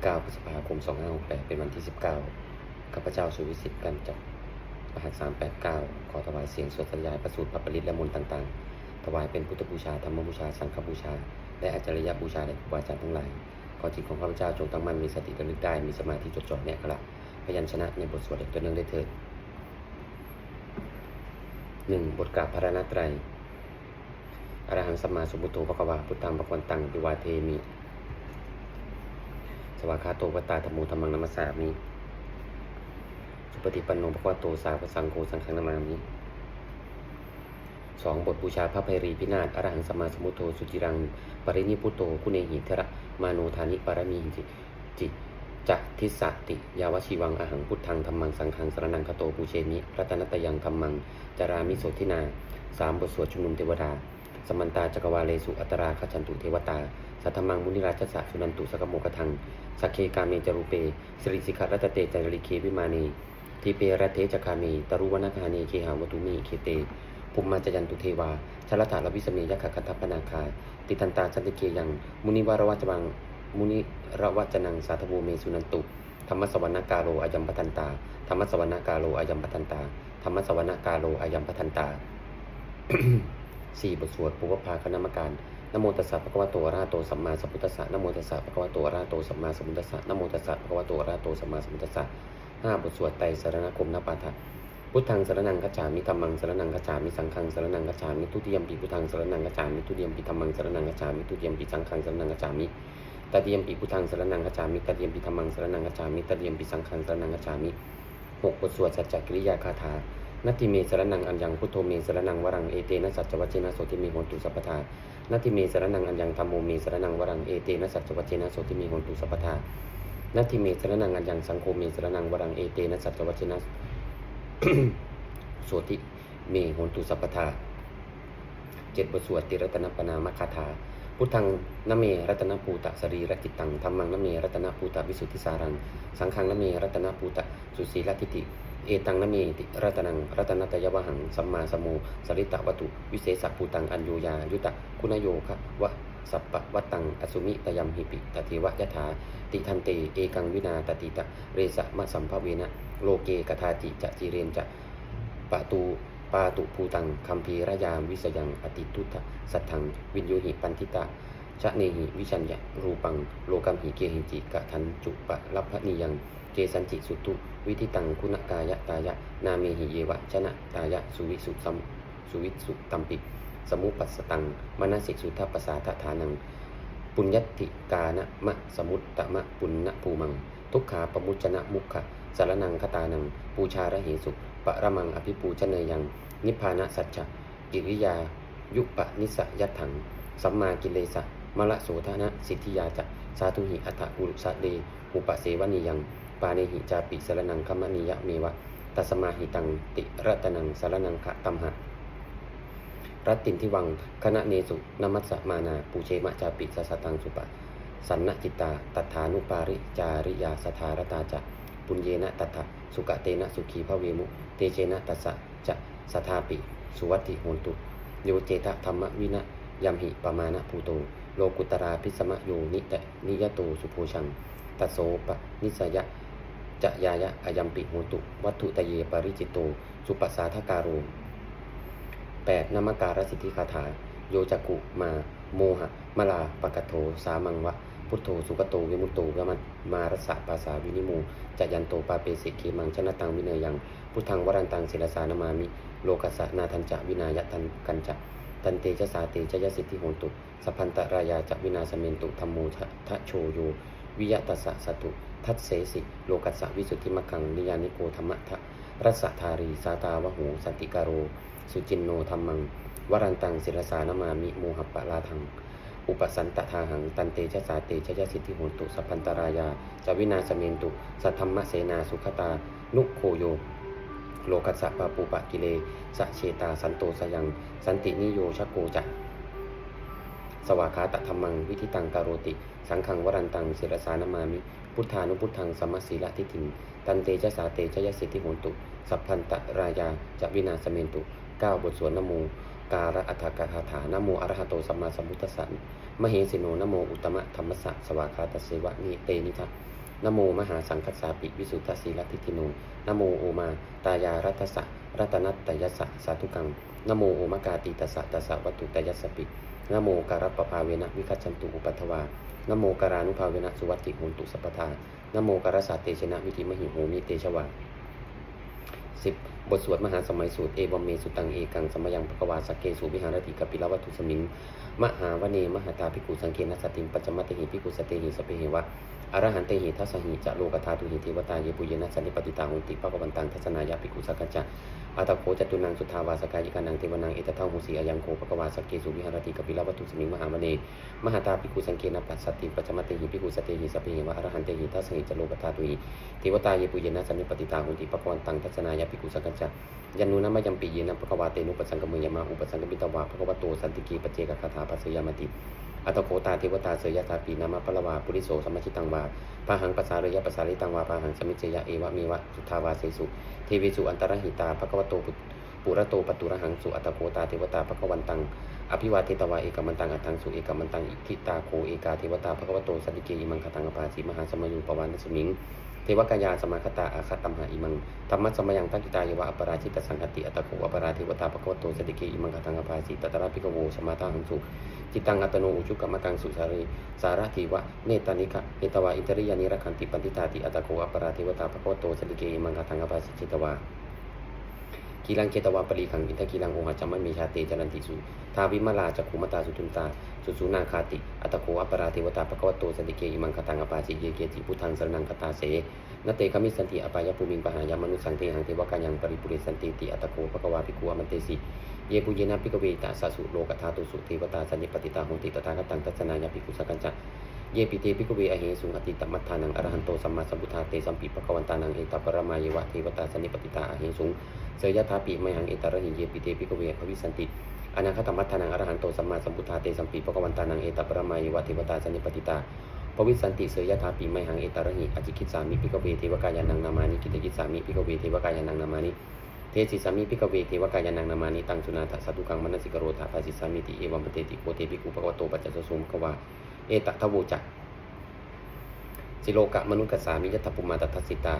19พฤษภาคม 2568 เป็นวันที่ 19 ข้าพเจ้าสุวิสิทธิ์กันจับรหัส 389 ขอถวายเสียงสวดสยายประสูตรพระปริตและมนต์ต่าง ๆ ถวายเป็นพุทธบูชา ธรรมบูชา สังฆบูชา และอาจารยบูชาแด่ครูบาอาจารย์ทั้งหลาย ขอจิตของข้าพเจ้าจงตั้งมั่นมีสติระลึกได้ มีสมาธิจดจ่อแนกกระพยัญชนะในบทสวดเด็กตัวเนื่องได้เถิดหนึ่งบทกราบพระรัตนตรัยอรหังสัมมาสัมพุทโธพระกวาพุทธังพระควันตังปิวาเทมิ สวากาโตวตาธรรมโมธรรมังนัมสสามิสุปฏิปันโนภควโตสาวสังโฆสังฆนามามิสองบทบูชาพระไพรีพินาศอรหังสมมาสมุทโธสุจิรัง ปรินิพุโตคุเนหิเทระมาโนธานิปารมีจิจิจะทิสติ ยาวชีวังอหังพุทธังธรรมังสังฆังสรนังคโตปูเชมิรัตนตยังธรรมัง จารามิโสทินาสามบทสวดชุมนุมเทวดา สมันตาจักรวาเลสุอัตราคชันตุเทวตา สัทธมังมุนิราชสะสุนันตุสกโมกทังสักเคกาเมจรูเปสิริสิกรัตเตจาริเควิมานีทีเปรเทจคาเมตรุวนาคาเนเคหาวตุมีเคเตภุมมาจยันตุเทวาชลถาลวิสเมยขคัตถปนาคา ติทันตาสันติเกยัง มุนิวารวัจวัง มุนิรวัจนังสาธโวเมสุนันตุ ธรรมสวรรณกาโลอายัมปทันตา ธรรมสวรรณกาโลอายัมปทันตา ธรรมสวรรณกาโลอายัมปทันตาสี่บทสวดปุพพาคณามการ นโมตัสสะภะคะวะโตอะระหะโตสัมมาสัมพุทธัสสะนโมตัสสะภะคะวะโตอะระหะโตสัมมาสัมพุทธัสสะนโมตัสสะภะคะวะโตอะระหะโตสัมมาสัมพุทธัสสะห้าบทสวดไตรสรณคมนปาฐะพุทธังสรนังกัจฉามิธัมมังสรนังกัจฉามิสังฆังสรนังกัจฉามิทุติยมปีพุทธังสรนังกัจฉามิทุติยมปีธัมมังสรนังกัจฉามิทุติยมปีสังฆังสรนังกัจฉามิตติยมปีพุทธังสรนังกัจฉามิตติยมปีธัมมังสรนังกัจฉามิตติยมปีสังฆังสรนังกัจฉามิหกบทสวดสัจจกิริยาคาถานัตติเมสรนังอัญญังพุทโธเมสรนังวรังเอเตนะสัจจวัจเจนะโสติเมโหตุสัพพทา นัตติเมสรนังอัญญังธรรมโมเมสรนังวรังเอเตนะสัจจวัจเจนะโสติเมโหนตุสัพพทานัตติเมสรนังอัญญังสังโฆเมสรนังวรังเอเตนะสัจจวัจเจนะโสติเมโหนตุสัพพทาเจ็ดบทสวดติรัตนปนามคาถา พุทธังนเมรัตนภูตะสรีรจิตตังธรรมังนเมรัตนภูตะวิสุทธิสารัง สังฆังนเมรัตนภูตะสุสีลทิติ เอตังนเมติรัตนังรัตนตยวหังสัมมาสมโมสริตะวัตุวิเศษภูตังอัญโยยายุตะคุณโยคะวะสัปปะวัตตังอสุมิตยัมหิปิตติวะยะถาติทันเตเอกังวินาตติตะเรสะมะสัมภเวนะโลเกกทาจิจะจิเรนจะปะตูปาตุภูตังคัมภีรยามวิสยังอติทุตะสัทธังวินโยหิปันทิตะชะเนหิวิชัญญะรูปังโลกัมหิเกหิจิกะทันจุปะรับพนิยัง เกสันจิสุตุวิธิตังคุณกายะตายะ นาเมหิเยวะชนะตายะสุวิสุสัมสุวิสุตัมปิ สมุปัสตังมนสิสุทัปปสาทธานัง ปุญญติกานะมะสมุตตะมะปุณณภูมัง ทุกขาปมุจนะมุขะสารนังคตานัง ปูชาระเหสุปะระมังอภิปูชเนยัง นิพพานะสัจจะกิริยา ยุปะนิสยัตถัง สัมมากิเลสะมะละโสธนะ สิทธิยาจะสาธุหิอัตถกุรุสะเดอุปเสวนียัง ปาเนหิจาปิสารนังคัมณียะเมวะตัสมาหิตังติรัตนังสารนังขะตัมหะรัตตินทิวังคณะเนสุนมัสสมานาปูเชมะจาปิสสตังสุปะ สันนจิตตาตัฐานุปาริจาริยาสธารตาจะปุญเยนะตัทะสุกะเตนะสุขีพระเวมุ เตเชนะตัสสะจะสทาปิ สุวัติโหนตุโยเจตธรรมวินะยัมหิปมานะภูโตโลกุตราพิสมะโยนิตะนิยโตสุโพชังตโสปนิสยะ จะยายะอายัมปิโหตุ วัตถุตะเยปริจิตโตสุปัสสาทการโรแปดนามการสิทธิคาถา โยจักุมา โมหะมลาปะกะโทสามังวะ พุทโธสุกโตวิมุตโตวมัตมารสสะภาษาวินิโมจะยันโตปาเปสิเกมังชนะตังวิเนยยัง พุทธังวรันตังศิลสานามามิ โลกัสนาทันจะวินายะทันกันจะตันเตชะสาเตชะยะสิทธิโหตุสัพพันตรายาจะวินาสเมนตุธรรมโมทะโชโยวิยะตัสสะสตุ ทัตเสสิโลกัสสะวิสุทธิมกังนิยานิโกธรรมะทะรัสสะธารีสาตาวะหูสันติการโร สุจินโนธรรมัง วรันตังศิลสานามามิโมหปะลาทัง อุปสันตทาหัง ตันเตชะสาเตชะยะสิทธิโหตุสัพพันตรายาจวินาสเมนตุ สัทธรรมเสนาสุขตา นุโคโย โลกัสสะปะปูปะกิเลสะเชตาสันโตสยัง สันตินิโยชะโกจะสวากขาตธรรมัง วิธิตังกาโรติ สังขังวรันตังศิรสานามามิ พุทธานุพุทธังสัมมสีละทิฏฐินตันเตชะสาเตชะยะสิทธิโหตุ สัพพันตรายาจะวินาสเมนตุเก้าบทสวดนโมการะอัฏฐกถาถานโมอระหะโตสัมมาสัมพุทธัสสะมเหสิโนนโมอุตมะธรรมสสะสวากาตเสวะนิเตนิทัสนโมมหาสังคัสสาปิวิสุทธสีลทิติโนนโมโอมาตายารัตสะรัตนัตตยสสะสาธุกังนโมโอมกาติตสะตสะวัตุตยสสปิ นโมการปภาเวนะวิคัจฉันตุอุปัทวานโมการานุภาเวนะสุวัติโหนตุสัพพทานโมการสาเตชนะวิธิมหิโหมิเตชวาสิบบทสวดมหาสมัยสูตรเอวมเมสุตังเอกังสมยังภควาสกเกสุวิหารติกปิลวัตถุสมิงมหาวเนมหาตาภิกขุสังเกนัสติมปัจจมัติหิภิกขุสเตหิสเปหิวะ อรหันเตหิทัสหิจะโลกธาตุหิเทวตาเยปุเยนะสันนิปติตาหุติปะกวันตังทัศนายาภิกุสักกัจจะอัตโคจตุนังสุทาวาสกายิกานังเทวนังเอตเท่าหูสีอายังโคภควาสเกสุวิหารติกปิลวัตถุสมิงมหาวเนมหาตาภิกุสังเกนปัสสติปัจมัติหิภิกุสเตหิสเปหิวะอรหันเตหิทัสหิจะโลกธาตุหิเทวตาเยปุเยนะสันนิปติตาหุติปะกวันตังทัศนายาภิกุสักกัจจะยันนุนะมะยัมปีเยนะภควาเตนุปสังกมยมาอุปสังกมิตวาภควโตสันติกีปเจกคาถาปัสยามติ อัตโคตาเทวตาเสยตาปีนามาปะละวาปุริโสสมชิตังวาพาหังปัสสาระยะปัสสาริตังวาพาหังสมิจเจยะเอวะเมวะสุทาวาเสสุเทวิสุอันตรหิตาภควโตปุปุระโตปตุระหังสุอัตโคตาเทวตาภควันตัง อภิวาเทตวาเอกมันตังอัตังสุเอกมันตังอิทิตาโคเอกาเทวตาภควโตสันติเกยิมังคตังอปาสีมหาสมยุปวานสมิง เทวกายาสมาคตาอาคตัมหาอิมังธรรมะสมยังตักิตายวะอปราชิตสังคติอัตโกอปราเทวตาภควโตสติเกอิมังคตังอภาสิตตระพิกโวสมาตาหังสุจิตังอัตโนอุจุกรรมกังสุสารีสารทีวะเนตานิกะเนตวาอินทริยานิรคันติปันติตาติอัตโกอปราเทวตาภควโตสติเกอิมังคตังอภาสิจิตวา กีรังเกตวาปรีขังอินทกีรังโอหะจัมมมีชาเตจรันติสุทาวิมาลาจักขุมตาสุทุนตาสุสุนาคาติ อัตโคอัปราเทวตาปะกวตโตสันติเกอิมังคตังอปาสิเยเกจิพุทธังสรนังคตาเสนเตคมิสันติอปายภูมิงปหายามนุสังเทหังเทวกายังปริปุริสันติติอัตโคปะกวาภิกขุอมันเตสิเยปุเยนะภิกเวตาสสุโลกธาตุสุเทวตาสัญญปติตาหงติตถาคตังทัศนายาภิกขุสกกัญจ เยปิเตภิกเวอเหสุงอติตมัฏฐานังอรหันโตสัมมาสัมพุทธาเตสัมปิปะกวันตานังเอตปรมาเยวะเทวตาสัญญปติตาอเหสุงเสยยถาปีไมหังเอตระหิเยปิเตปิกเวภวิสันติอนาคตมัตถานังอรหันโตสัมมาสัมพุทธาเตสัมปีปะกวันตานังเอตปรมายวะเทวตาสนิปติตาภวิสันติเสยยถาปีไมหังเอตระหิอจิกิสามิปิกเวเทวกายานังนามานิกิตกิสามิปิกเวเทวกายานังนามานิเทสิสามิปิกเวเทวกายานังนามานิตังสุนาถสัตุกังมนสิกโรธาภาสิสามิติเอวัมปเตติโกเตปิกุปะกวโตปัจจสสุมกวา เอตทะโวจักสิโลกะมนุกัสสามิยตถปุมาตทัสสิตา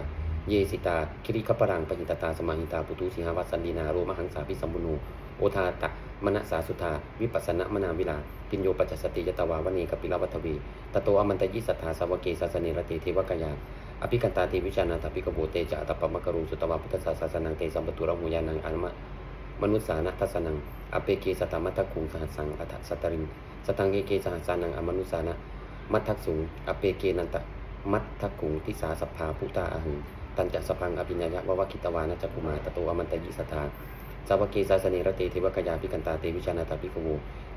เยสิตา คิริคปรังปหิตตา สมาหิตา ปุตุสิหาวัสันดีนา โรมหังสาพิสัมบุโนโอทาตะมณสาสุธา วิปัสสนะมนาวิลา ปิญโยปัจจสติยตวาวเนกปิลวัตวี ตโตอมันตยิสัทธาสาวเกสาสเนรเตเทวกายา อภิกันตาเทวิชานาตปิกโบเตจะอัตปมกรุงสุตวาพุทธศาสนังเตสัมปตุระมุยานังอนมะมนุสสานะทัสนัง อเปเกสตามัตตคุงสหัสสังอัตสตริง สตังเกเกสหัสานังอมนุสานะ มัททักสุงอเปเกนันตมัททักกุงทิสาสภาพุตาอหึงตันจะสพังอภิญญาวะวะคิตวานะจักุมาตโตอมันตยิสตาสาวกเกสาสเนรเตเทวกยาภิกันตาเตวิชานาตาภิกโว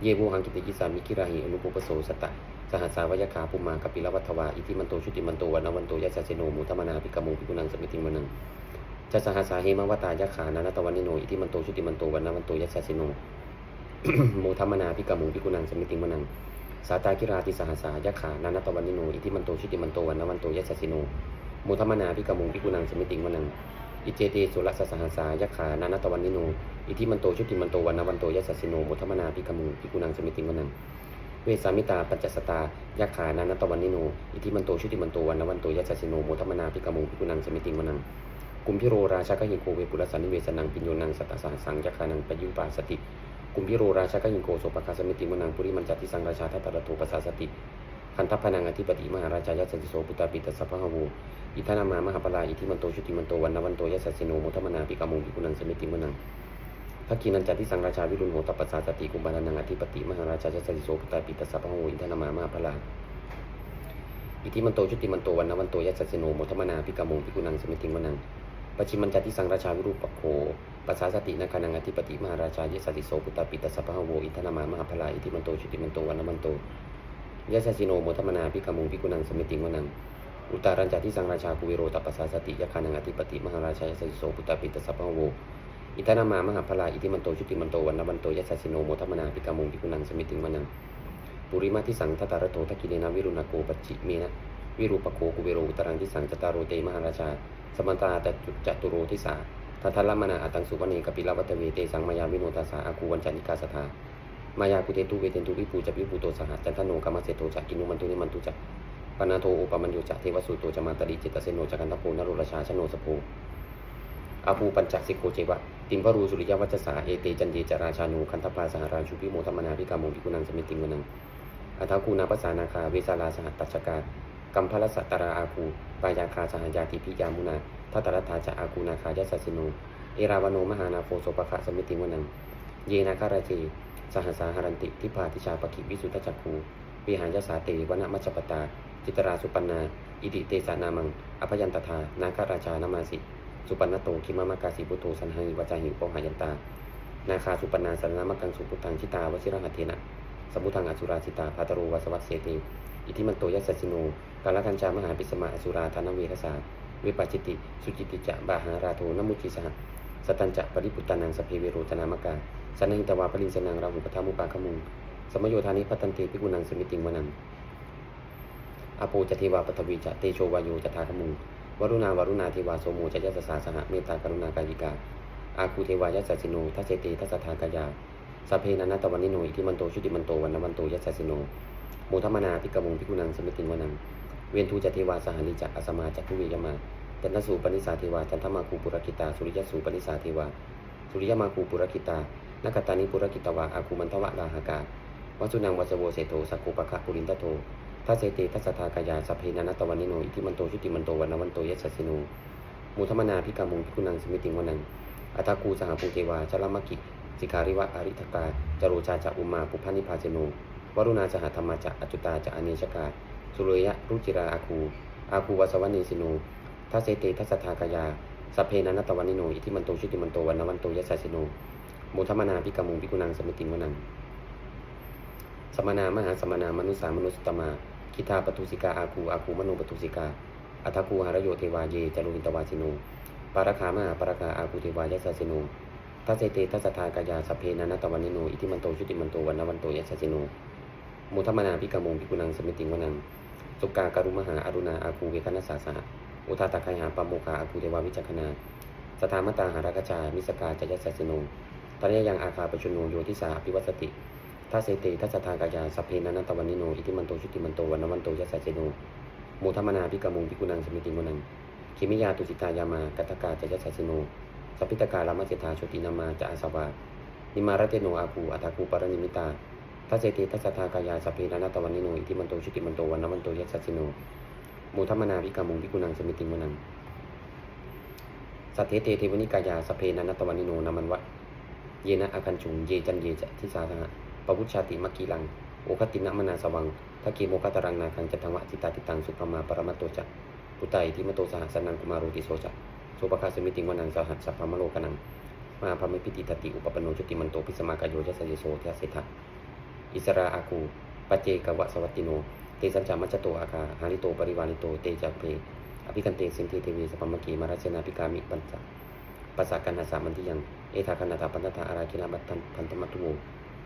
เยบูหังกิติกิสามิกิราหิอนุปุปโสสตะสหัสสาวยคาภูมากปิลวัฏวาอิทิมันโตชุติมันโตวันวันโตยัสสะเสโนมุทมนาภิกโมภิกุนังสมิติมนังจะสหัสสาเหมวตายะขานานตวันนิโนอิทิมันโตชุติมันโตวันวันโตยัสสะเสโน โมธรรมนาภิกโมภิกุนังสมิติมนังสาตากิราติสหัสายะขานานาตวันนิโนอิทิมันโตชุติมันโตวันนวันโตยัสสะเสโนมุธรรมนาพิกมุงพิกุนังสมิติงวนังอิเจเตสุรสสหัสายขานานาตวันนิโนอิทิมันโตชุติมันโตวันนวันโตยัสสิโนมุธรรมนาพิกมุงพิกุนังสมิติงวนังเวสามิตาปัจจสตายะขานานาตวันนิโนอิทิมันโตชุติมันโตวันนวันโตยัสสิโนมุธรรมนาพิกมุงพิกุนังสมิติงวนังกุมพิโรราชากหิโกเวปุรสันนิเวสนังปิญโยนังสัตตสหัสังยขานังปยุปาสติ กุมพิโรราชากหิโกโสปคาสมิติมนังปุริมันจัติสังราชาทัตตะโทปัสสาสติคันทัพพนังอธิปติมหาราชายัสสิโสปุตตาปิตสัพพะหวูอิทานามามหาปลาอิทิมันโตชุติมันโตวันนวันโตยัสสิโนมุทมนาปิกามุงปิกุนังสมิติมนังพระกีนันจัติสังราชาวิรุณโหตปัสสาสติกุมบาลนังอธิปติมหาราชายัสสิโสปุตตาปิตสัพพะหวูอิทานามามหาปลาอิทิมันโตชุติมันโตวันนวันโตยัสสิโนมุทมนาปิกามุปิกุนังสมิติมนัง ปัจฉิมันจัติสังราชาวิรูปโคปัสสาสตินาคานังอธิปติมหาราชายัสสิโสปุตตาปิตสัพพะหวูอิทนามามหาปลาอิทิมันโตชุติมันโตวันนวันโตยะสสิโนโมทมนาพิกามุงพิกุนังสมิติงวนังอุตารัญจาที่สังราชากุเวโรตปปสสาสติยะคานังอธิปติมหาราชายะสสิโสปุตตาปิตสัพพะโวอิตานามามหาพลาอิทิมันโตชุติมันโตวันนวันโตยะสสิโนโมทมนาพิกามุงพิกุนังสมิติงวนังปุริมาที่สังทัตารโตทักกิเนนาวิรุณโกปัจจิเมนะวิรูปโคกุเวโรอุตารังที่สังจตารโรเตมหาราชา สมันตาตจัตุโรทิสาทัทลมนาอัตังสุวเนกปิลวัตเวเตสังมายาวิโนตาสาอาคูวันจันิกาสทามายากุเตตุเวเตนตุวิปูจะวิปูโตสหัจันทโนกามเสโตจะกินุมันตุนิมันตุจะปนาโทอุปมัญโยจะเทวสุโตจมาตริจิตเสโนจะกันตะโพนรุรชาชโนสโพอาภูปัญจสิกโกเจวะติมพรูสุริยวัจสาเอเตจันเยจราชานูคันธปาสหราชุพิโมธรรมนาภิกามงภิกุนังสมิติงวนังอัทาคูนาปัสสานาคาเวสาลาสหัตตัชกา กัมพลสัตตราอาคูปายาคาสหายาติพิยามุนาทัตตรัตถาจะอาคูนาคายัสสิโน เอราวโนมหานาโฟโสปะคะสมิติงวนัง เยนาคาราเจสหสาหารันติทิพาทิชาปกิวิสุทธจักคูวิหารยสาเตวนมัจปตา จิตราสุปันนา อิติเตสานามัง อภยันตถานาคาราชานามาสิสุปันนโตคิมามากาสิพุโตสันหิวจาหิวโปหายันตา นาคาสุปันนาสรณามกังสุพุทังชิตาวชิรหัตเทนะสมุทังอสุราสิตาพัตโรวสวัสเสติอิทิมันโตยัสสิโน กาลกัญจามหาปิสมาอสุราธานเวรสาวิปัจิติ สุจิติจะบาหาราโทนมุจิสหสตัญจะปริปุตตานังสพเพเวโรจนามกาสันนิตวาปรินสนังราหุปทามุปาขมุงสมโยธานิพัตันติพิกุนังสมิติงวนังอโปจเทวาปทวีจะเตโชวายโยจทาขมุงวรุณาวรุณาเทวาโสโมจยัสสาสหเมตตากรุณากายิกา อาคูเทวายัสสิโนทัสเตทัสสทากายาสัพเพนันตวันนิโนอิทิมันโตชุติมันโตวันนวันโตยัสสิโนโมทมนาภิกมุงพิกุนังสมิติงวนัง เวนทูจเทวาสหลิจักอสมาจักทุเวยมาจันทสูปนิสาเทวาจันทมาคูปุรกิตาสุริยสูปนิสาเทวาสุริยมาคูปุรกิตานักตานิปุรกิตวาอาคูมันทวะลาหากาวัสุนังวัจโวเสโตสักกุปะคะปุรินทโททัสเสติทัสสทากายาสัพเพนันตวันนิโนอิทิมันโตชุติมันโตวันวันโตยัสสิโนมุทมนาพิกามุงพิกุนังสมิติงวนังอัตาคูสหภูเทวาชลมกิสิการิวะอริทกาจโรชาจะอุมาปุพานิพาเจโนวรุณาสหธรรมจะอจุตาจะอเนชกา สุเรยะรุจิราอาคู อาคูวัสวเนสิโนทัสเติทัสสทากายาสัพเพนันตวันนิโนอิทิมันโตชุติมันโตวันนวันโตยัสสสิโนโมทมนาพิกามุงพิกุนังสมิติงวนังสมนามหาสมนามนุสามนุสตมาคิทาปทุสิกาอาคูอาคูมโนปทุสิกาอัทคูหารโยเทวาเยจารุินตวาสิโนปารคามหาปารคาอาคูเทวายัสสสิโนทัสเตทัสสทากายาสพเพนันตวันนิโนอิทิมันโตชุติมันโตวันนวันโตยัสสสิโนโมทมนาพิกามุงพิกุนังสมิติงวนัง สุกาการุมหาอรุณาอาคูเวคณสาสหอุทาตาคายหาปโมคาอาคูเทวาวิจักขณาสถามตาหารกจามิสกาจยัสสสิโนตอนนี้ยังอาคาปชุโนโยทิสาอภิวัสติทัสเติทัสทากายาสัพเพนันตวันนิโน อิทิมันโตชุติมันโตวันวันโตยัสสะเจโนโมทมนาพิกามุงพิกุนังสมิติมุนังคิมิยาตุสิตายามากัตกาจะยัสสะเจโนสัพพิตการามเจตาชตินามาจะอาสวานิมารเตโนอาคูอัตาคูปรนิมิตา ทัสเติทัสทากายาสัพเพนันตวันนิโนอิทิมันโตชุติมันโตวันนวันโตยัสสะเจโนโมทมนาพิกามุงพิกุนังสมิติมุนังสัทเทเตเทวนิกายาสัพเพนันตวันนิโนนามันวะเยนะอาคันชุงเยจันเยจะทิสาธะปพุชาติมักกีลังโอคตินะมนาสวังทักกีโมคตรังนาคังจัตถังวะจิตาติตังสุปมาปรมัตโตจะปุตไตทิมโตสหัสนังกุมารุติโสจะโสปคาสมิติงวนังสหัสสัพพมโลกนังมาพมิพิติตติอุปปโนจุติมันโตพิสมากายโยจะสยโสเทเสทะ อิสราอาคูปัจเจกวะสวัตติโน เตสัญจามัจโตอาคาหาริโตปริวานิโต เตจักเพอภิกันเตสินเทเทวีสปมกีมาราชนาภิกามิปัญจภาษากันนาสามันที่ยัง เอธาคณาตาปันตาอาราคินาบัตตันพันธมัตุโว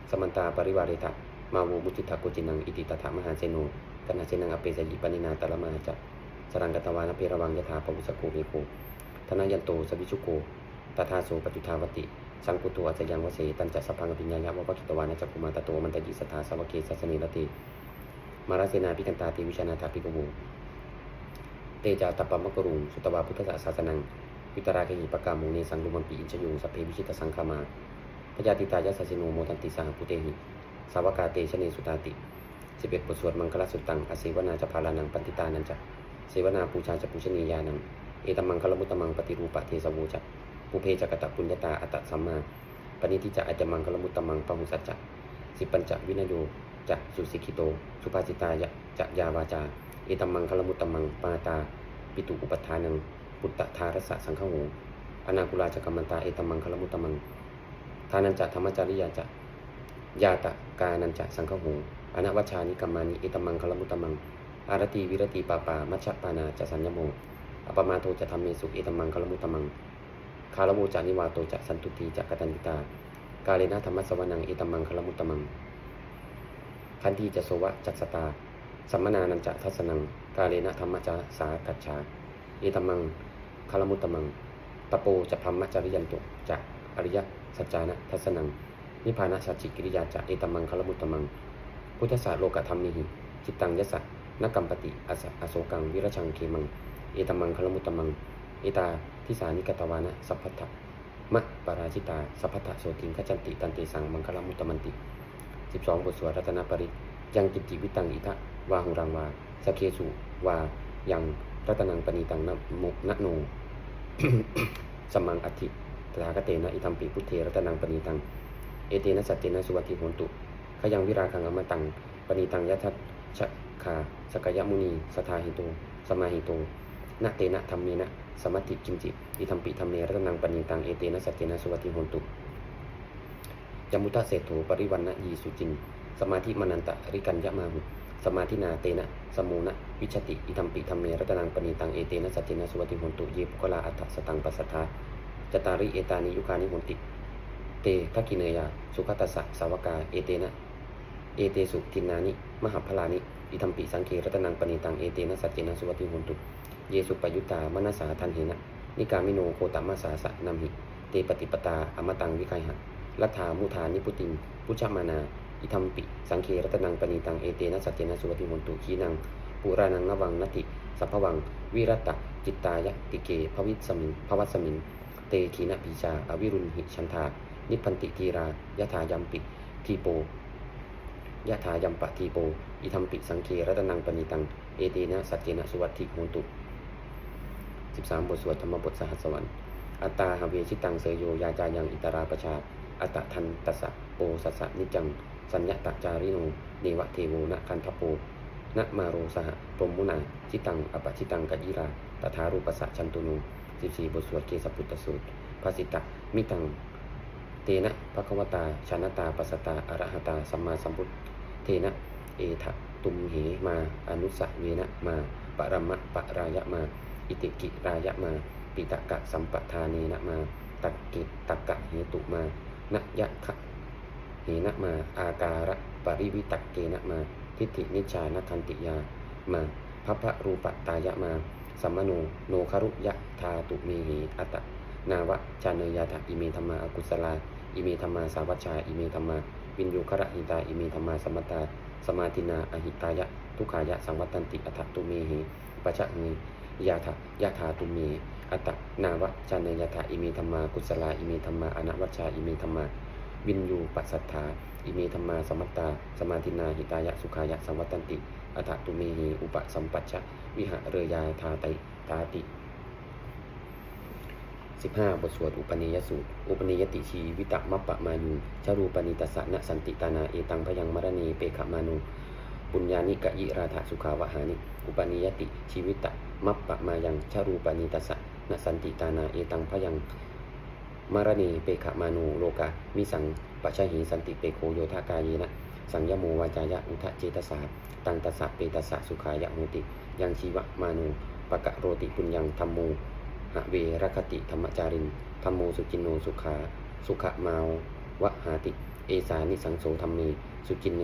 สมันตาปริวาริตะมาโวมุจิตาโกจินัง อิติตถามหาเจโนกนาเจนังอเปสยิปนินาตละมาจะสรังกตวานเพระวังยถาปวุสโกเมโกธนายันโตสวิชุโกตถาโสปจุทาวติ สังกุตัวจะยังวเสตันจะสพังอภิญญายะวะกิตวานะจักกุมาตโตมันตยิสทาสวเกสัสเนรติมาราเสนาพิกันตาติวิชนาตาปิกโวเตจาตปปมะกรุงสุตวาพุทธศาสนังวิตราเคหิปกามูเนสังลุมัมปีอินชยุงสัพเพวิชิตสังคามาพยาติตายาสสิโนโมทันติสหพุเตหิสาวกาเตชเนสุตาติสิบเอ็ดบทสวดมังคลสุตังอเสวนาจะพาลานังปันติตานันจะเสวนาปูชาจะปูชนียานังเอตมังคลมุตตมังปฏิรูปะเทสวูจะ ปุเพจักตะปุญญาตาอัตตสัมมาปณิทิจะอัจมังคลมุตตมังปะหุสัจจะสิปัญจวินโยจะสุสิกิโต สุภาจิตายะจะยาวาจาเอตมังคลมุตตมังปาตา ปิตุอุปทานัง ปุตตะทารสะสังฆโหอนาคุลาจักรมันตาเอตมังคลมุตตมัง ทานันจะธรรมจาริยาจะยาตะกานันจะสังฆโหอนัวัชานิกัมมานิเอตมังคลมุตตมัง อารตีวิรตีปาปามัชฌปานาจะสัญญโมอปมาโทจะทำเมสุเอตมังคลมุตตมัง คาลโมจานิวาโตจะสันตุตีจะกกตัญญิตากาเลนะธรรมสวนังเอตมังคลมุตตมัง คันทีจะโสวะจักสตา สัมมนานันจะทัสนัง กาเลนะธรรมจะสากัจฉาเอตมังคารมุตตมัง ตะโปจะพัมมจริยันตุจะอริยสัจจานะทัสนัง นิพานะสัจจิกิริยาจะเอตมังคลมุตตมัง พุทธศาสโลกธรรมมิหิจิตตังยสะนกรรมปติอสอโศกังวิรชังเคมัง เอตมังคลมุตตมัง เอตา ทิสานิกตวานะสัพพทะมะปราชิตา สัพพทะโสติงขจันติตันติสังมังคลมุตมันติ 12 บทสวดรัตนปริยังกิจิวิตังอิทะวาหุรังวาสเคสุวายังรัตนังปณีตังนมุนโนสมังอธิตถาคเตนะอิทัมปิพุทเทรัตนังปณีตัง เอเตนะสัจเจนะสุวัติโหนตุขยังวิราคังอมตังปณีตังยทัตชะคาสกยมุนีสทาหิโตสมาหิโต นะเตนะธรรมเมนะสมัติกิมจิอิทัมปิธรรมเมรัตนังปณีตังเอเตนะสัจเจนะสุวัติโหนตุยมุตะเศรษโถปริวันนะยีสุจิน สมาธิมนันตะริกัญญมาหุสมาธินาเตนะสมูนะวิชติอิทัมปิธรรมเมรัตนังปณีตังเอเตนะสัจเจนะสุวัติโหนตุเยปุกลาอัตถสตังปัสสทาจตาริเอตานิยุคานิโหนติ เตทักกิเนยาสุขตัสสะสาวกาเอเตนะเอเตสุทินนานิ มหาพลานิอิทัมปิสังเครัตนังปณีตังเอเตนะสัจเจนะสุวัติโหนตุ เยสุปยุตามนัสสาทันเหนะนิกามิโนโคตมัสสาสะนัมหิเตปฏิปตาอมตังวิไคหะลัทธามุทานิพุตินพุชมานาอิทัมปิ สังเครัตนังปณีตังเอเตนะสัจเจนะสุวติโหนตุขีนังปุรานังนวังนติสัพพวัง วิรัตตจิตตายะติเกภวิสมิงภวัสมิงเตขีนะปีชา อวิรุณหิชันธานิพันติทีรายถายัมปิทีโปยะถายัมปะทีโป อิทัมปิสังเครัตนังปณีตัง เอเตนะสัจเจนะสุวัติโหนตุ 13 บทสวดธรรมบทสหัสวรรค์อัตตาหเวชิตังเสยโยยาจายังอิตราประชา อัตตะทันตัสสะโปสัสสะนิจัง สัญญตจาริโนเนวะเทโวนะคันทโปนะมาโรสหะปรมมุนาชิตังอปปชิตังกัยิราตถารูปสสะชันตุโน14 บทสวดเกสปุตตสูตรภาสิตะมิตัง เตนะภควตาชานตาปัสสตาอรหตาสัมมาสัมพุทเทนะเอทะตุมเหมาอนุสะเวนะมาปรมะปะรายะมา อิติกิรายะมา ปิตกะสัมปทาเนนะมา ตักกิตักกะเหตุมานะยะคะเหนะมา อาการะปริวิตักเกนะมา ทิฏฐินิจานทันติยามาพัพพรูปตายะมา สัมมโนโนครุยะทาตุเมเหอัตตะนาวะชาเนยาทะอิเมธรรมาอกุศลา อิเมธรรมาสาวัชชา อิเมธรรมา วินโยคระหิตา อิเมธรรมาสมมตา สมาธินาอหิตายะ ทุกขายะ สังวัตันติอัตตุเมเหปะชะเม ยาถายาถาตุเมอัตนาวะจานเนยถาอิเมธรรมากุศลาอิเมธรรมาอนัวัชชาอิเมธรรมาวินยูปัสสัทธาอิเมธรรมาสมัตตา สมาธินาหิตายะสุขายะสังวัตันติอัตตุเมหิอุปสัมปัชชะวิหะเรยาทาไตตาติ15บทสวดอุปนิยสูตร อุปนิยติชีวิตะมัปปะมายุชารูปนิตัสสะนะสันติตานาเอตังพยังมรณีเปขมานุปุญญานิกะยิราธาสุขาวหานิ อุปนิยติชีวิตะมัปปะมายังชารูปนิตัสสะนสันติตานาเอตังพยังมารณีเปขมานูโลกามิสังปัชหีสันติเปโคโยทากายนะสังยโมวาจายะอุทะเจตสาตังตัสสะเปตัสสะสุขายะโหติ ยังชีวะมานูปะกะโรติปุญญังธรรมโมหะเวรคติธรรมจารินธรรมโมสุจินโนสุขาสุขะมาวะหาติ เอสานิสังโสธรรมเมสุจินเน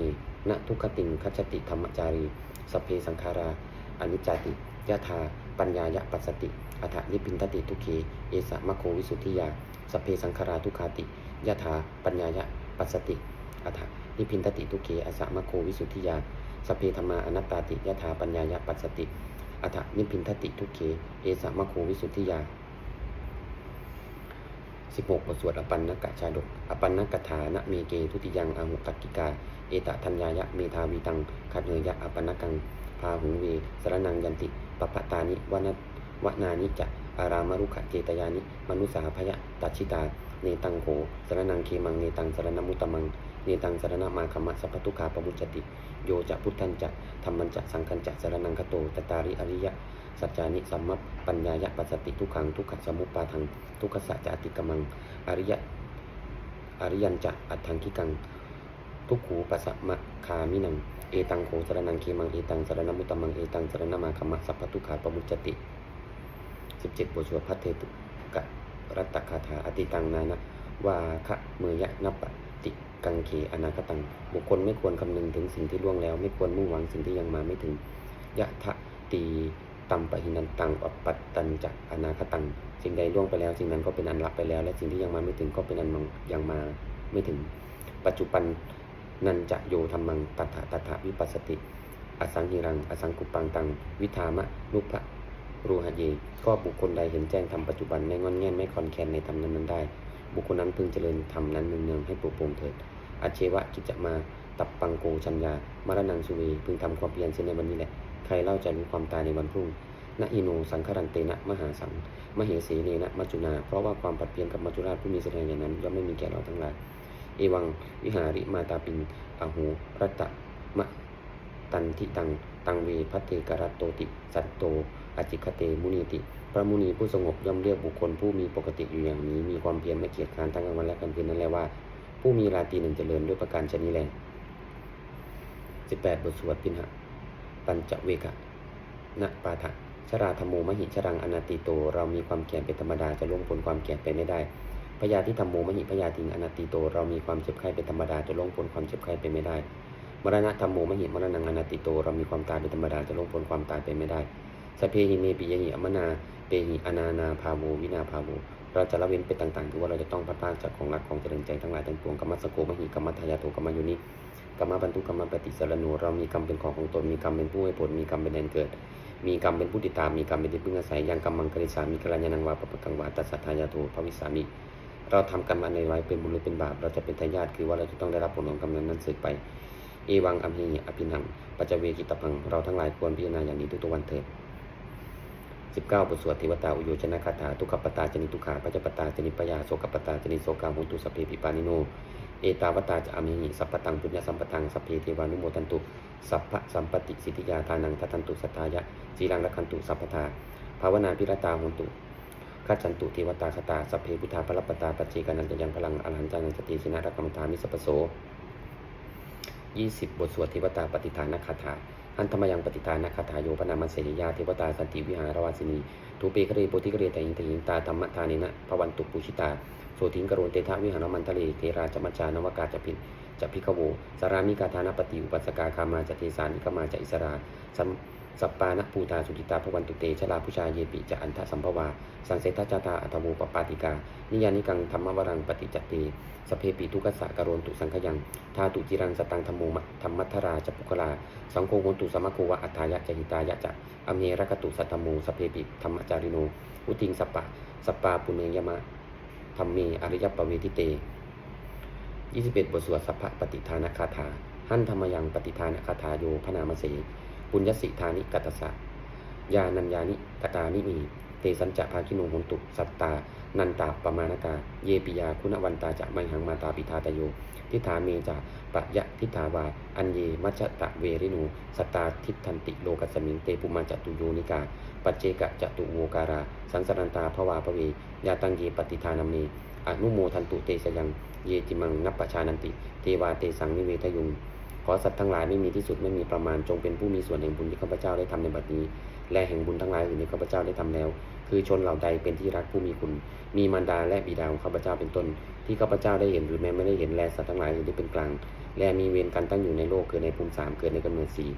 ณทุกขติงคัจติธรรมจารีสเพสังขารา อนิจจติยะธาปัญญายะปัสสติอัฏฐนิพินทติทุเคเอสะมะโควิสุทธิยาสเพสังขาราทุขาติยะธาปัญญายะปัสสติอัฏฐนิพินทติทุเคอสะมะโควิสุทธิยาสเพธรรมาอนัตตาติยะธาปัญญายะปัสสติอัฏฐนิพินทติทุเคเอสะมะโควิสุทธิยา16บทสวดอปันนกะชาดก อปันนกถานะเมเกทุติยังอาหุตักกิกา เอตทัญญายะเมธาวีตังคัดเนยะอปันนกังาหุงเวสรนังยันติปปะตานิวนวนานิจะอารามรุขเจตยานิ มนุสาพยะตัชิตา เนตังโขสรนังเคมัง เนตังสรณมุตตมัง เนตังสรณมาคมะสัพพทุขาปมุจติ โยจะพุทธันจะธรรมันจะสังคันจะสรนังคโตตตาริอริยะ สัจจานิสัมมัปปัญญายะปัสสติทุขังทุกขสมุปปาทัง ทุกขสัจจติกมัง อริยะ อริยันจะอัตถังคิกัง ทุกขูปัสสะมะคามินัง เอตังโคสรนังเคมังเอตังสรณมุตตมังเอตังสรณมาคมะสัพพทุขาปมุจจติ17บทสวดพัทเทตุกะรัตตคาถาอติตังนานะวาคะเมยะนัปติกังเขอนาคตัง บุคคลไม่ควรคำนึงถึงสิ่งที่ล่วงแล้ว ไม่ควรมุ่งหวังสิ่งที่ยังมาไม่ถึงยะทะตีตัมปะหินันตังอปปัตตันจะอนาคตัง สิ่งใดล่วงไปแล้ว สิ่งนั้นก็เป็นอันลับไปแล้ว และสิ่งที่ยังมาไม่ถึงก็เป็นอันยังมาไม่ถึง ปัจจุบัน นันจะโยธรรมังตถาตถาวิปัสสติ อสังหิรัง อสังกุปังตัง วิธามะนุปะรูหะเย ก็บุคคลใดเห็นแจ้งธรรมปัจจุบันไม่งอนแง่นไม่คอนแคนในธรรมนั้นๆได้ บุคคลนั้นพึงเจริญธรรมนั้นเนืองๆให้ปลุกปลงเถิดอาเชวะกิจจะมาตับปังโกชัญญามรณังสุเวพึงทำความเพียรเช่นในวันนี้แหละ ใครเล่าจะรู้ความตายในวันพรุ่งนะอิโนสังครันเตนะมหาสังมเหสีเนนะมัจจุนา เพราะว่าความผัดเพียนกับมัจจุราชผู้มีแสดงอย่างนั้นย่อมไม่มีแก่เราทั้งหลาย เอวังวิหาริมาตาปินอาหูรัตตะมะตันทิตัง ตังเวพัตเตกรัตโตติสัตโตอจิคเตมุนีติ พระมุนีผู้สงบย่อมเรียกบุคคลผู้มีปกติอยู่อย่างนี้ มีความเพียรไม่เกียจคร้านทั้งกลางวันและกลางคืนนั่นแหละว่า ผู้มีราตรีหนึ่งเจริญด้วยประการชนิดแลสิบแปดบทสวดปินหะปัญจเวกะนะปาทะชราธรรมโมมหิชรังอนาติโต เรามีความแก่เป็นธรรมดาจะล่วงพ้นความแก่ไปไม่ได้ พยาธิธรรมโมมหิพยาธิงอนาติโต เรามีความเจ็บไข้เป็นธรรมดาจะล่วงพ้นความเจ็บไข้ไปไม่ได้ มรณะธรรมโมมหิมรณังอนาติโต เรามีความตายเป็นธรรมดาจะล่วงพ้นความตายไปไม่ได้สเพหิเมปิยหิอมนาเปหิอนานาภาโววินาภาโวเราจะละเว้นเป็นต่างๆคือว่าเราจะต้องพัดพรากจากของรักของเจริญใจทั้งหลายทั้งปวงกรรมสโกมหิกรรมทายาโทกรรมยุนิกรรมบรรทุกรรมปฏิสารโนเรามีกรรมเป็นของของตนมีกรรมเป็นผู้ให้ผลมีกรรมเป็นแดนเกิด มีกรรมเป็นผู้ติดตามมีกรรมเป็นที่พึ่งอาศัยยังกรรมังกริสามีกัลยาณังวาปปะกังวาตัสสัทธายาโทภวิสามิ เราทำกรรมอันใดไว้เป็นบุญหรือเป็นบาป เราจะเป็นทายาทคือว่าเราจะต้องได้รับผลของกรรมนั้นนั้นสืบไปเอวังอัมหิอภินังปัจเวกิตพัง เราทั้งหลายควรพิจารณาอย่างนี้ทุกๆวันเถิด19บทสวดเทวตาอุโยชนะคาถาทุกขปตาจนิทุขาปัจจปตาจนิปยาโสกปตาจนิโสกาหุนตุสเพปิปานิโน เอตาวตาจะอมิหิสัพพตังปุญญสัมปตังสัพเพเทวานุโมทันตุ สัพพะสัมปติสิทธิยาทานังทัตันตุสัทธายะจีรังรักันตุสัพพทาภาวนาพิรตาหุนตุ ขัจจันตุเทวตาคตาสัพเพพุทธาพระปตาปัจเจกานันจะยังพลังอรหันจานันสติชนะรักกรรมฐามิสัพโส20บทสวดเทวตาปฏิฐานคาถาอันธรรมยังปฏิฐานคาถาโยพนามัสเสยยาเทวตาสันติวิหารวาสินีทูเปกเรโปธิกเรตหิงตหิงตาธรรมทานินะพวันตุปุชิตาโสทิงกโรนเตทะวิหารมันทะเลเทราจมัจจานวกาจะพินจะพิกโวสารามิกาธานปฏิอุปัสสกาคามาจะเทสานิกมาจะอิสราสัม สัปปานปูตาสุติตาพวันตุเตชลาพุชาเยปิจะอันทะสัมภวา สังเสตจาตาอัตโวปปาติกา นิยานิกังธรรมวรังปฏิจจเตสเพปิทุกัสสะกรนตุสังขยังทาตุจิรังสตังธรรมโมมะธรรมัทธราจปุกลา สังโฆโหนตุสมะโควะอัฏฐายะจหิตายะจะอเมรกตุสัตตโมสเพปิธรรมจาริโน อุติงสัปปะสัปปาปุเนยมะธรรมเมอริยปเวทิเต21บทสวดสัพพะปฏิทานคาถา หันธรรมยังปฏิทานคาถาโยพนามเส ปุญญสิทานิกัตสะยานัญญานิกตานิมีเตสัญจะภาคิโนโหนตุ สัตตา นันตาปมานกา เยปิยา คุณวันตาจะไมหังมาตาปิทาตโย ทิฏฐาเมจะปะยะทิฏฐาวา อันเย มัชตะเวริโนสตาทิฏทันติโลกัสมิง เตปุมาจตุโยนิกา ปัจเจกะจตุโวการา สังสรันตาภวาภเวยาตังเยปฏิทานามีอนุโมทันตุเตสยัง เยจิมังนับประชานันติ เทวาเตสังนิเวทยุง ขอสัตว์ทั้งหลายไม่มีที่สุดไม่มีประมาณจงเป็นผู้มีส่วนแห่งบุญที่ข้าพเจ้าได้ทำในบัดนี้ และแห่งบุญทั้งหลายอื่นที่ข้าพเจ้าได้ทำแล้ว คือชนเหล่าใดเป็นที่รักผู้มีคุณ มีมารดาและบิดาของข้าพเจ้าเป็นต้น ที่ข้าพเจ้าได้เห็นหรือแม้ไม่ได้เห็นแลสัตว์ทั้งหลายอื่นที่เป็นกลาง และมีเวรกันตั้งอยู่ในโลกเกิดในภูมิสามเกิดในกำเนิดสี่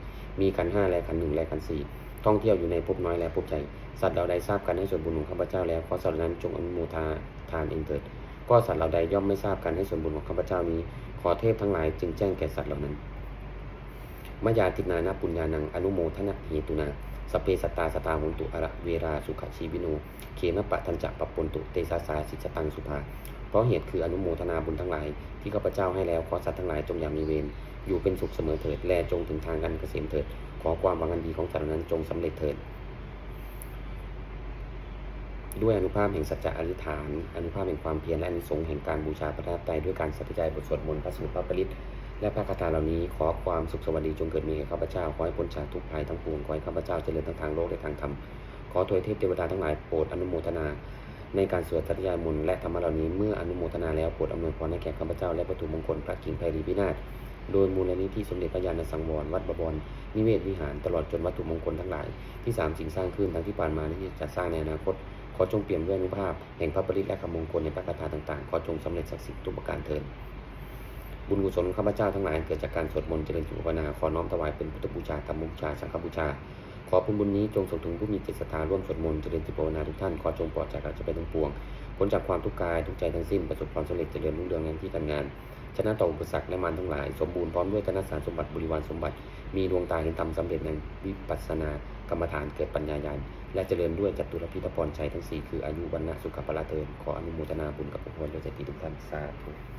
มีขันห้าและขันหนึ่งและขันสี่ท่องเที่ยวอยู่ในภพน้อยและภพใหญ่สัตว์เหล่าใดทราบกันให้ส่วนบุญของข้าพเจ้าแล้วขอสัตว์นั้นจงอนุโมทาทานเองเถิดก็สัตว์เหล่าใดย่อมไม่ทราบกันให้ส่วนบุญของข้าพเจ้านี้ ขอเทพทั้งหลายจึงแจ้งแก่สัตว์เหล่านั้น มยาตินานาปุญญานังอนุโมทนะเหตุนาสเพสตาสตาหุนตุอระเวราสุขชีวิโนเขมปะทันจะปะปนตุเตสาสาสิจตังสุภา เพราะเหตุคืออนุโมทนาบุญทั้งหลาย ที่ข้าพเจ้าให้แล้วขอสัตว์ทั้งหลายจงอย่ามีเวรอยู่เป็นสุขเสมอเถิดแลจงถึงทางกันเกษมเถิด ขอความหวังอันดีของสัตว์นั้นจงสำเร็จเถิด ด้วยอนุภาพแห่งสัจจะอธิษฐาน อนุภาพแห่งความเพียรและอนิสงส์แห่งการบูชาพระธาตุใจด้วยการสัตย์ใจบทสวดมนต์พระสูตรพระปริต และพระคาถาเหล่านี้ขอความสุขสวัสดีจงเกิดมีแก่ข้าพเจ้าขอให้พ้นจากทุกภัยทั้งปวงขอให้ข้าพเจ้าเจริญทั้งทางโลกและทางธรรมขอถวยเทพเทวดาทั้งหลายโปรดอนุโมทนา ในการสวดสัตยายมนและธรรมะเหล่านี้เมื่ออนุโมทนาแล้วโปรดอำนวยพรให้แก่ข้าพเจ้าและวัตถุมงคลพระกิ่งไพรีพินาศโดยมูลนิธิสมเด็จพระญาณสังวรวัดบวรนิเวศวิหารตลอดจนวัตถุมงคลทั้งหลาย ที่สามสิ่งสร้างขึ้นทั้งที่ผ่านมาและที่จะสร้างในอนาคต ขอจงเปลี่ยนด้วยอนุภาพแห่งพระปริตและคำมงคลในพระคาถาต่างๆ ขอจงสำเร็จศักดิ์สิทธิ์ทุกประการเถิด บุญกุศลข้าพเจ้าทั้งหลายเกิดจากการสวดมนต์เจริญสุภาวนาขอน้อมถวายเป็นพุทธบูชาธรรมบูชาสังฆบูชา ขอผลบุญนี้จงส่งถึงผู้มีจิตศรัทธาร่วมสวดมนต์เจริญสุภาวนาทุกท่านขอจงปลอดจากราชไปทั้งปวงพ้นจากความทุกข์กายทุกใจทั้งสิ้นประสบความสำเร็จเจริญรุ่งเรืองในที่การงาน ชนะต่ออุปสรรคและมารทั้งหลาย สมบูรณ์พร้อมด้วยธนสารสมบัติบริวารสมบัติ มีดวงตาเห็นธรรมสำเร็จในวิปัสสนากรรมฐานเกิดปัญญาญาณและเจริญด้วยจัตุรพิธพรชัยทั้งสี่คืออายุวันนะสุขภาละเทินขออนุโมทนาบุญกับพวกเราด้วยใจทุกท่านสาธุ